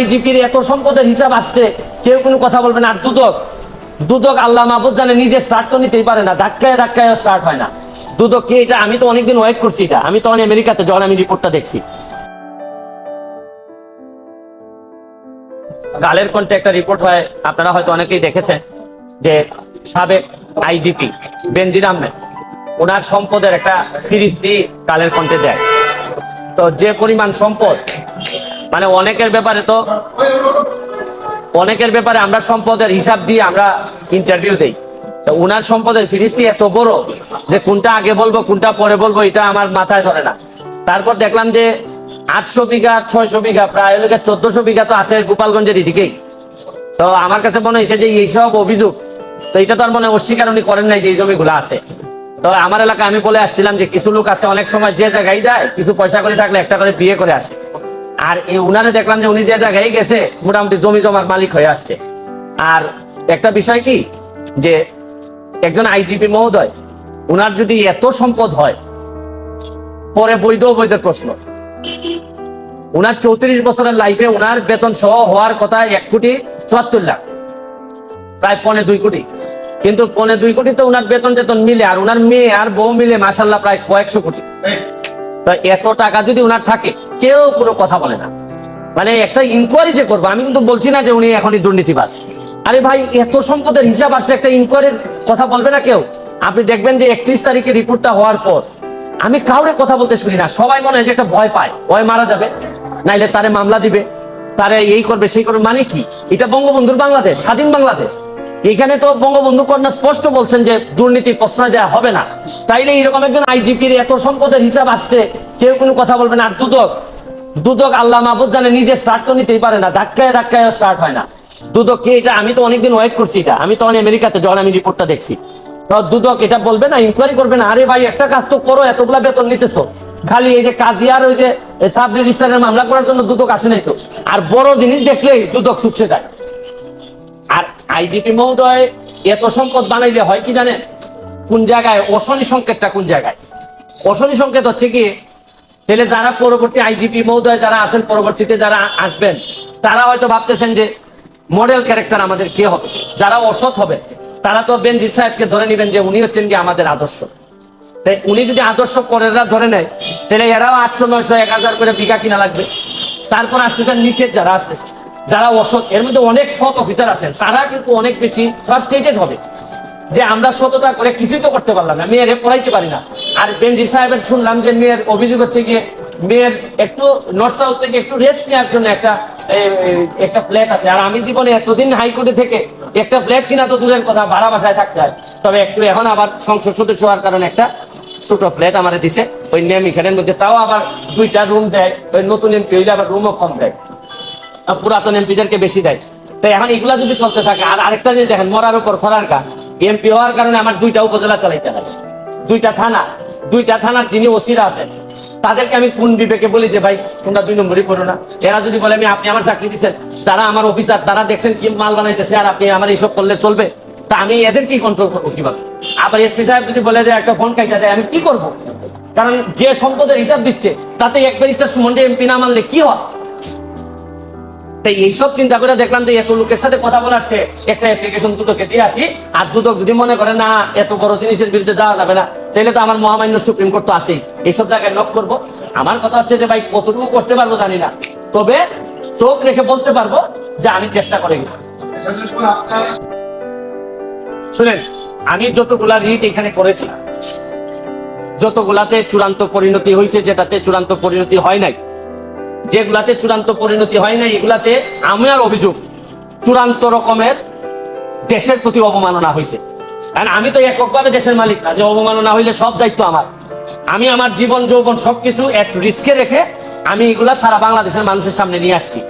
আইজিপির এত সম্পদের হিসাব আসছে, কেউ কোনো কথা বলবে না। আর দুদক দুদক আল্লাহ মাহবুদ জানে নিজে স্টার্ট তো নিতেই পারে না, ধাক্কায় ধাক্কায় স্টার্ট হয় না। দুদক কি এটা? আমি তো অনেকদিন ওয়েট করছি এটা। আমি তখন আমেরিকাতে, যখন আমি রিপোর্টটা দেখছি। গালের কণ্ঠে একটা রিপোর্ট হয়, আপনারা হয়তো অনেকেই দেখেছেন, যে সাবেক আইজিপি বেনজির আহমেদ, ওনার সম্পদের একটা ফিরিস্তি গালের কণ্ঠে দেয়। তো যে পরিমাণ সম্পদ মানে অনেকের ব্যাপারে তো, অনেকের ব্যাপারে আমরা সম্পদের হিসাব দিয়ে আমরা ইন্টারভিউ দেই। উনার সম্পদের ফিরিস্তি এত বড় যে কোনটা আগে বলব, কোনটা পরে বলব, এটা আমার মাথায় ধরে না। তারপর দেখলাম যে আটশো বিঘা, ছয়শো বিঘা, প্রায় চোদ্দশো বিঘা তো আছে গোপালগঞ্জের এদিকেই। তো আমার কাছে মনে হয়েছে যে এইসব অভিযোগ, তো এটা তো আর মনে অস্বীকার উনি করেন নাই যে এই জমিগুলো আছে। তো আমার এলাকায় আমি বলে আসছিলাম যে কিছু লোক আছে, অনেক সময় যে জায়গায় যায়, কিছু পয়সা করে থাকলে একটা করে বিয়ে করে আসে। আর এই উনারে দেখলাম যে উনি যে জায়গায় গেছে, মোটামুটি জমি জমার মালিক হয়ে আসছে। আর একটা বিষয় কি, যে একজন আইজিপি মহোদয়, উনার যদি এত সম্পদ হয়, পরে বৈধ অবৈধের প্রশ্ন। উনার চৌত্রিশ বছরের লাইফে উনার বেতন সহ হওয়ার কথা এক কোটি চুয়াত্তর লাখ, প্রায় পনে দুই কোটি। কিন্তু পনে দুই কোটি তো উনার বেতন টেতন মিলে, আর উনার মেয়ে আর বউ মিলে মাসাল্লাহ প্রায় কয়েকশো কোটি। তো এত টাকা যদি উনার থাকে কেউ কোনো কথা বলে না। মানে একটা ইনকোয়ারি যে করব, আমি কিন্তু বলছি না যে উনি এখনই দুর্নীতিবাজ। আরে ভাই, এত সম্পদের হিসাব আসলে একটা ইনকোয়ারির কথা বলবে না কেউ? আপনি দেখবেন যে একত্রিশ তারিখে রিপোর্টটা হওয়ার পর, আমি কাউরে কথা বলতে শুনি না, সবাই মনে হয় যে একটা ভয় পায়। ভয় মারা যাবে, নাইলে তারে মামলা দিবে, তারে এই করবে, সেই করবে মানে কি? এটা বঙ্গবন্ধুর বাংলাদেশ, স্বাধীন বাংলাদেশ। এখানে তো বঙ্গবন্ধু কন্যা স্পষ্ট বলছেন যে দুর্নীতি প্রশ্রয় দেওয়া হবে না। তাইলে এরকম একজন আইজিপির এত সম্পদের হিসাব আসছে, কেউ কোনো কথা বলবে না। আর দুদক দুদক আল্লাহ মাহবুদ জানে, নিজে স্টার্ট তো নিতেই পারে না, ধাক্কায় ধাক্কায় স্টার্ট হয় না। দুদক কি এটা? আমি তো অনেকদিন ওয়েট করছি এটা। আমি তখন আমেরিকাতে, যখন আমি রিপোর্টটা দেখছি। দুদক এটা বলবে না ইনকোয়ারি করবে না, আরে ভাই, একটা কাজ তো করো, এতগুলা বেতন নিতেছো। খালি এই যে কাজী আর ওই যে সাব রেজিস্ট্রারের মামলা করার জন্য দুদক আসে নাই তো। আর বড় জিনিস দেখলেই দুদক চুপসে যায়। আর আইজিপি মহোদয় এত সম্পদ বানাইলে হয় কি জানেন? কোন জায়গায়? অশনি সংকেতটা কোন জায়গায়? অশনি সংকেত হচ্ছে কি তাহলে যারা পরবর্তী আইজিপি মহোদয় যারা আছেন, পরবর্তীতে যারা আসবেন, তারা হয়তো ভাবতেছেন যে মডেল ক্যারেক্টার আমাদের কে হবে? যারা অসৎ হবে, তারা তো বেনজির সাহেবকে ধরে নেবেন যে উনি হচ্ছেন কি আমাদের আদর্শ। তাই উনি যদি আদর্শ পরেরা ধরে নেয়, তাহলে এরাও আটশো, নয়শো, এক হাজার করে বিঘা কিনা লাগবে। তারপর আসতেছেন নিচের যারা আসতেছে। যারা অসৎ, এর মধ্যে অনেক সৎ অফিসার আছেন, তারা কিন্তু অনেক বেশি ফ্রাস্ট্রেটেড হবে। যে আমরা সততা করে কিছুই তো করতে পারলাম না মেয়ের পড়াইতে পারি না। আর বেনজির সাহেবের শুনলাম যে মেয়ের অভিযোগ হচ্ছে গিয়ে মেয়ের একটু নর্থ সাউথ থেকে একটু রেস্ট নেওয়ার জন্য একটা একটা ফ্ল্যাট আছে। আর আমি জীবনে এতদিন হাইকোর্টে থেকে একটা ফ্ল্যাট কিনা তো দূরের কথা, ভাড়া বাসায় থাকতে হয়। তবে একটু এখন আবার সংসদ সদস্য হওয়ার কারণে একটা ছোট ফ্ল্যাট আমার দিছে। ওই নেমিখানের মধ্যে তাও আবার দুইটা রুম দেয়। ওই নতুন এমপি হইলে আবার রুমও কম দেয়। পুরাতন এমপিদেরকে বেশি দেয়। তাই এখন এগুলা যদি চলতে থাকে, আর আরেকটা যদি দেখেন, মরার উপর খরার কা এমপি হওয়ার কারণে আমার দুইটা উপজেলা চালাইতে হয়। দুইটা থানা, দুইটা থানার যিনি ওসিরা আছেন, তাদেরকে আমি কোন বিবেকে বলি যে, ভাই, তোমরা দুই নম্বরই করো না? এরা যদি বলে, আমি, আপনি আমার চাকরি দিচ্ছেন যারা আমার অফিসার, তারা দেখছেন কি মাল বানাইতেছে আর আপনি আমার এইসব করলে চলবে? তা আমি এদেরকেই কন্ট্রোল করব কীভাবে? আবার এসপি সাহেব যদি বলে যে, একটা ফোন কাইটা দেয়, আমি কি করব? কারণ যে সম্পদের হিসাব দিচ্ছে তাতে এক ব্যারিস্টার সুমন্ডে এমপি না মানলে কি হয়? তাই এইসব চিন্তা করে দেখলাম যে এত লোকের সাথে কথা বলার সে একটা অ্যাপ্লিকেশন দিয়ে আসি। আর যদি মনে করে, না, এত বড় জিনিসের বিরুদ্ধে যাওয়া যাবে না তাহলে তো আমার মহামান্য সুপ্রিম কোর্ট তো আছেই। এইসব জায়গায় করব। আমার কথা হচ্ছে যে, ভাই, কতটুকু করতে পারব জানি না। তবে চোখ রেখে বলতে পারব যে, আমি চেষ্টা করে গেছি। শুনেন, আমি যতগুলা রিট এখানে করেছি যতগুলাতে চূড়ান্ত পরিণতি হয়েছে যেটাতে চূড়ান্ত পরিণতি হয় নাই যেগুলাতে চূড়ান্ত পরিণতি হয় না এগুলাতে আমার অভিযোগ চূড়ান্ত রকমের দেশের প্রতি অবমাননা হয়েছে। কারণ আমি তো এককভাবে দেশের মালিক না, যে অবমাননা হইলে সব দায়িত্ব আমার। আমি আমার জীবন, যৌবন সবকিছু একটু রিস্কে রেখে আমি এগুলা সারা বাংলাদেশের মানুষের সামনে নিয়ে আসছি।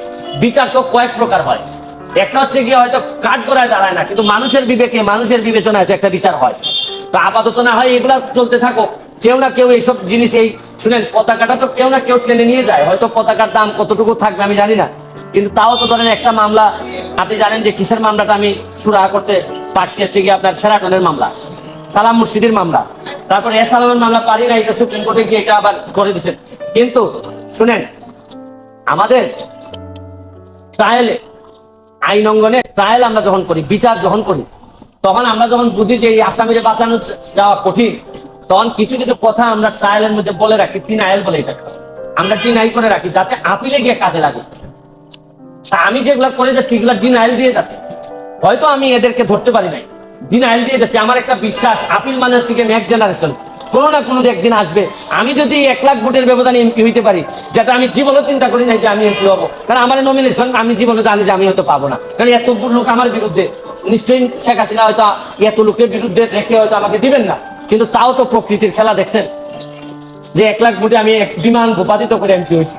বিচার তো কয়েক প্রকার হয়। একটা হচ্ছে গিয়ে হয়তো কাঠ গড়ায় দাঁড়ায় না, কিন্তু মানুষের বিবেকে, মানুষের বিবেচনায় তো একটা বিচার হয়। তো আপাতত না হয় এগুলা চলতে থাকো কেউ না কেউ এইসব জিনিস, এই শুনেন, পতাকাটা তো কেউ না কেউ টেনে নিয়ে যায়। হয়তো পতাকার দাম কতটুকু থাকবে আমি জানি না। কিন্তু তাও তো ধরেন একটা মামলা, আপনি জানেন যে কিসের মামলাটা আমি সুরাহা করতে পারছি, হচ্ছে গিয়ে আপনার সেরাটনের মামলা, সালাম মুর্শিদের মামলা। তারপরে এ সালামের মামলা, পারি না এটা সুপ্রিম কোর্টে গিয়ে এটা আবার করে দিচ্ছেন কিন্তু, শুনেন, আমাদের ট্রায়ালে, আইন অঙ্গনে ট্রায়াল আমরা যখন করি, বিচার যখন করি, তখন আমরা যখন বুঝি যে এই আসামিরে বাঁচানো যাওয়া কঠিন তখন কিছু কিছু কথা আমরা ট্রায়ালের মধ্যে বলে রাখি, তিন আয়াল বলে এটা। আমরা তিন আই করে রাখি যাতে আপিলে গিয়ে কাজে লাগে। আমি যেগুলো করে যাচ্ছি, এগুলো ডিনাইল দিয়ে যাচ্ছি। হয়তো আমি এদেরকে ধরতে পারি নাই। ডিনাইল দিয়ে যাচ্ছি। আমার একটা বিশ্বাস, আপিল মানে হচ্ছে নেক্সট জেনারেশন কোনো না কোনো একদিন আসবে। আমি যদি এক লাখ ভোটের ব্যবধানে এমপি হইতে পারি যেটা আমি জীবনে চিন্তা করি নাই যে আমি এমপি হব। কারণ আমার নমিনেশন আমি জীবনে জানি যে আমি হয়তো পাবো না। কারণ এত লোক আমার বিরুদ্ধে, নিশ্চয়ই শেখ হাসিনা হয়তো এত লোকের বিরুদ্ধে রেখে হয়তো আমাকে দিবেন না। কিন্তু তাও তো প্রকৃতির খেলা দেখছেন? যে এক লাখ ভোটে আমি এক বিমান ভূপাতিত করে এমপি হয়েছি।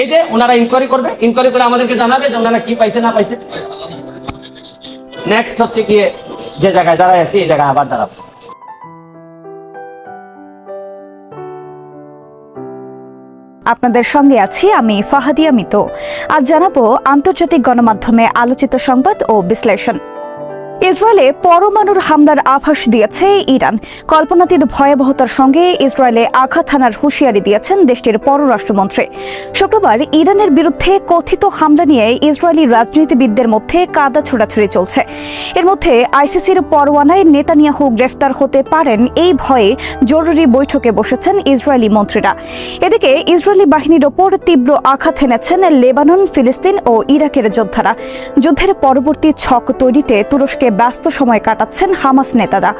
এই যে ওনারা ইনকোয়ারি করবে ইনকোয়ারি করে আমাদেরকে জানাবে যে ওনারা কি পাইছে না পাইছে। নেক্সট হচ্ছে গিয়ে যে জায়গায় দাঁড়ায় আছি এই জায়গায় আবার দাঁড়াবো। আপনাদের সঙ্গে আছি আমি ফাহাদিয়া মিতো। আজ জানাব আন্তর্জাতিক গণমাধ্যমে আলোচিত সংবাদ ও বিশ্লেষণ। ইসরায়েলে পরমাণুর হামলার আভাস দিয়েছে ইরান। কল্পনাতীত ভয়াবহতার সঙ্গে ইসরায়েলে আঘাত হানার হুঁশিয়ারি দিয়েছেন দেশটির পররাষ্ট্রমন্ত্রী। শুক্রবার ইরানের বিরুদ্ধে কথিত হামলা নিয়ে ইসরায়েলি রাজনীতিবিদদের মধ্যে কাদা ছোড়াছুড়ি চলছে। এর মধ্যে আইসিসির পরোয়ানায় নেতানিয়াহু গ্রেফতার হতে পারেন এই ভয়ে জরুরি বৈঠকে বসেছেন ইসরায়েলি মন্ত্রীরা। এদিকে ইসরায়েলি বাহিনীর ওপর তীব্র আঘাত এনেছেন লেবানন, ফিলিস্তিন ও ইরাকের যোদ্ধারা। যুদ্ধের পরবর্তী ছক তৈরিতে তুরস্কে ব্যস্ত সময় কাটাচ্ছেন হামাস নেতারা।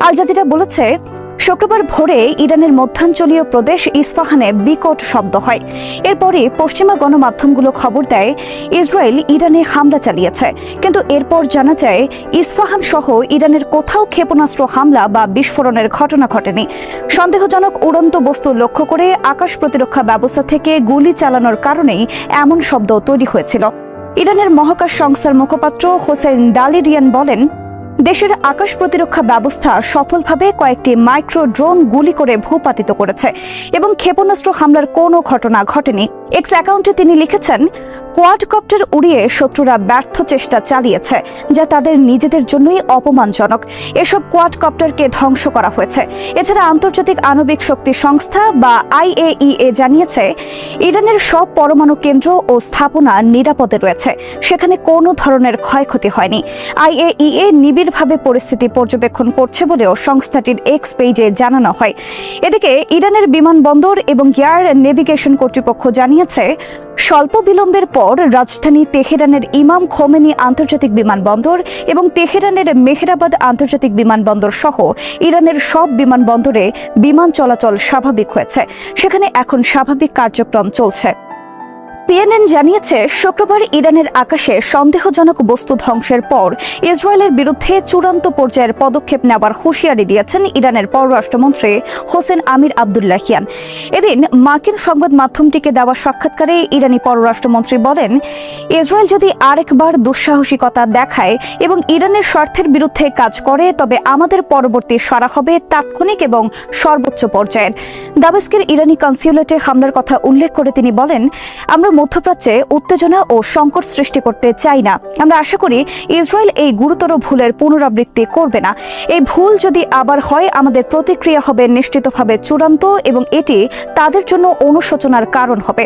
আল জাজিরা বলেছে, শুক্রবার ভোরে ইরানের মধ্যাঞ্চলীয় প্রদেশ ইস্পাহানে বিকট শব্দ হয়। এরপরে পশ্চিমা গণমাধ্যমগুলো খবর দেয়, ইসরায়েল ইরানে হামলা চালিয়েছে। কিন্তু এরপর জানা যায় ইস্পাহান সহ ইরানের কোথাও ক্ষেপণাস্ত্র হামলা বা বিস্ফোরণের ঘটনা ঘটেনি। সন্দেহজনক উড়ন্ত বস্তু লক্ষ্য করে আকাশ প্রতিরক্ষা ব্যবস্থা থেকে গুলি চালানোর কারণেই এমন শব্দ তৈরি হয়েছিল। ইরানের মহাকাশ সংস্থার মুখপাত্র হোসেন ডালিরিয়ান বলেন, দেশের আকাশ প্রতিরক্ষা ব্যবস্থা সফলভাবে কয়েকটি মাইক্রো ড্রোন গুলি করে ভূপাতিত করেছে এবং ক্ষেপণাস্ত্র হামলার কোনো ঘটনা ঘটেনি। এক্স অ্যাকাউন্টে তিনি লিখেছেন কোয়াডকপ্টার উড়িয়ে শত্রুরা ব্যর্থ চেষ্টা চালিয়েছে, যা তাদের নিজেদের জন্যই অপমানজনক। এসব কোয়াডকপ্টারকে ধ্বংস করা হয়েছে। এছাড়া আন্তর্জাতিক আণবিক শক্তি সংস্থা বা আইএইএ জানিয়েছে, ইরানের সব পরমাণু কেন্দ্র ও স্থাপনা নিরাপদে রয়েছে। সেখানে কোনো ধরনের ক্ষয়ক্ষতি হয়নি। আইএইএ নিবিড়ভাবে পরিস্থিতি পর্যবেক্ষণ করছে বলেও সংস্থাটির এক্স পেজে জানানো হয়। এদিকে, ইরানের বিমানবন্দর এবং এয়ার নেভিগেশন কর্তৃপক্ষ জানিয়েছে, স্বল্প বিলম্বের পর রাজধানী তেহেরানের ইমাম খোমেনি আন্তর্জাতিক বিমানবন্দর এবং তেহরানের মেহরাবাদ আন্তর্জাতিক বিমানবন্দর সহ ইরানের সব বিমানবন্দরে বিমান চলাচল স্বাভাবিক হয়েছে। সেখানে এখন স্বাভাবিক কার্যক্রম চলছে। সিএনএন জানিয়েছে, শুক্রবার ইরানের আকাশে সন্দেহজনক বস্তু ধ্বংসের পর ইসরায়েলের বিরুদ্ধে চূড়ান্ত পর্যায়ের পদক্ষেপ নেওয়ার হুঁশিয়ারি দিয়েছেন ইরানের পররাষ্ট্রমন্ত্রী হোসেন আমির আবদুল্লাহিয়ান। এদিন মার্কিন সংবাদ মাধ্যমটিকে দেওয়া সাক্ষাৎকারে ইরানি পররাষ্ট্রমন্ত্রী বলেন, ইসরায়েল যদি আরেকবার দুঃসাহসিকতা দেখায় এবং ইরানের স্বার্থের বিরুদ্ধে কাজ করে, তবে আমাদের পরবর্তী সারা হবে তাৎক্ষণিক এবং সর্বোচ্চ পর্যায়ের। দামেস্কের ইরানি কনসিউলেটে হামলার কথা উল্লেখ করে তিনি বলেন, আমরা মধ্যপ্রাচ্যে উত্তেজনা ও সংকট সৃষ্টি করতে চাই না। আমরা আশা করি ইসরায়েল এই গুরুতর ভুলের পুনরাবৃত্তি করবে না। এই ভুল যদি আবার হয়, আমাদের প্রতিক্রিয়া হবে নিশ্চিতভাবে চূড়ান্ত এবং এটি তাদের জন্য অনুশোচনার কারণ হবে।